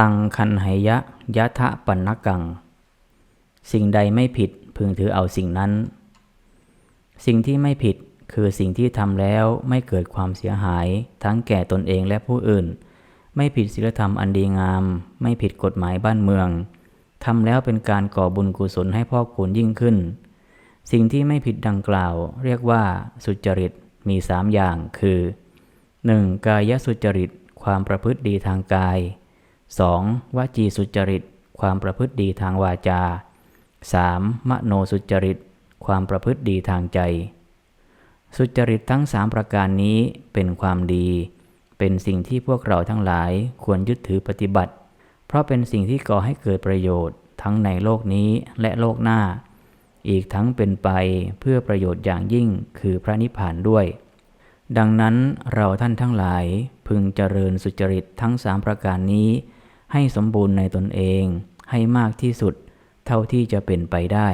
ตังคันไหยะยะทะปันนกัง สิ่งใดไม่ผิดพึงถือเอาสิ่งนั้น สิ่งที่ไม่ผิดคือสิ่งที่ทำแล้วไม่เกิดความเสียหายทั้งแก่ตนเองและผู้อื่น ไม่ผิดศีลธรรมอันดีงาม ไม่ผิดกฎหมายบ้านเมืองทำแล้วเป็นการก่อบุญกุศลให้พ่อคูณยิ่งขึ้น สิ่งที่ไม่ผิดดังกล่าว เรียกว่าสุจริตมีสามอย่างคือ 1. กายสุจริต ความประพฤติดีทางกาย 2. วจีสุจริต ความประพฤติดีทางวาจา 3. มโนสุจริต ความประพฤติดีทางใจ สุจริตทั้งสามประการนี้เป็นความดี เป็นสิ่งที่พวกเราทั้งหลายควรยึดถือปฏิบัติ เพราะเป็นสิ่งที่ก่อให้เกิดประโยชน์ทั้งในโลกนี้และโลกหน้า อีกทั้งเป็นไปเพื่อประโยชน์อย่างยิ่งคือพระนิพพานด้วย ดังนั้นเราท่านทั้งหลายพึงเจริญสุจริตทั้งสามประการนี้ ให้สมบูรณ์ในตนเองให้มากที่สุด เท่าที่จะเป็นไปได้